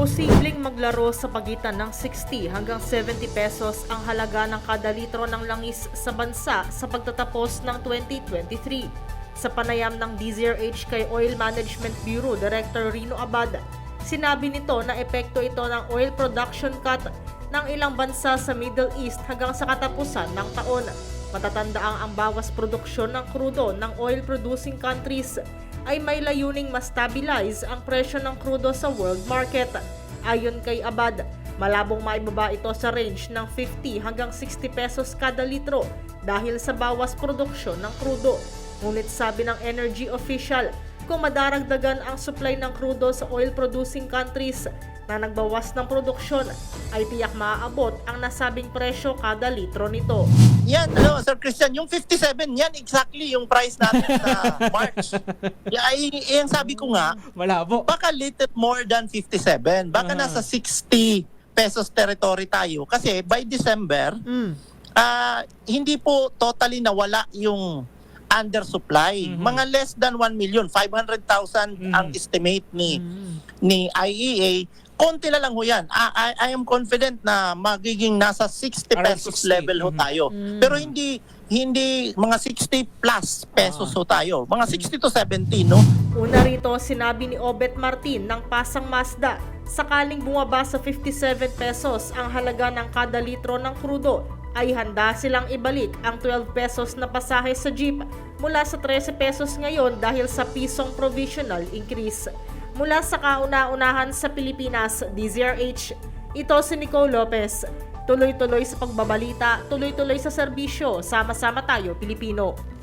Posibleng maglaro sa pagitan ng 60 hanggang 70 pesos ang halaga ng kada litro ng langis sa bansa sa pagtatapos ng 2023. Sa panayam ng DZRH kay Oil Management Bureau Director Rino Abada, sinabi nito na epekto ito ng oil production cut ng ilang bansa sa Middle East hanggang sa katapusan ng taon. Matatandaang ang bawas produksyon ng krudo ng oil-producing countries ay may layuning ma-stabilize ang presyo ng krudo sa world market. Ayon kay Abad, malabong maibaba ito sa range ng 50 hanggang 60 pesos kada litro dahil sa bawas produksyon ng krudo. Ngunit sabi ng energy official, kung madaragdagan ang supply ng krudo sa oil-producing countries na nagbawas ng produksyon, ay tiyak maaabot ang nasabing presyo kada litro nito. Yan, ano, Sir Christian, yung 57, yan exactly yung price natin sa March. Yeah, ay, yung sabi ko nga, Malabo. baka little more than 57. Baka Ah. nasa 60 pesos territory tayo. Kasi by December, Mm. ah hindi po totally nawala yung undersupply. Mhm. Mga less than 1 million, 500,000 Mhm. ang estimate ni Mm. ni IEA. Konti na lang ho yan. I, I, I am confident na magiging nasa 60 Around pesos 60. level ho Mhm. tayo. Mm. Pero hindi hindi mga 60 plus pesos Ah. ho tayo. Mga 60 to 70, no? Una rito, sinabi ni Obet Martin ng Pasang Mazda, sakaling bumaba sa 57 pesos ang halaga ng kada litro ng krudo, ay handa silang ibalik ang 12 pesos na pasahe sa jeep mula sa 13 pesos ngayon dahil sa pisong provisional increase. Mula sa kauna-unahan sa Pilipinas, DZRH, ito si Nicole Lopez. Tuloy-tuloy sa pagbabalita, tuloy-tuloy sa serbisyo, sama-sama tayo Pilipino.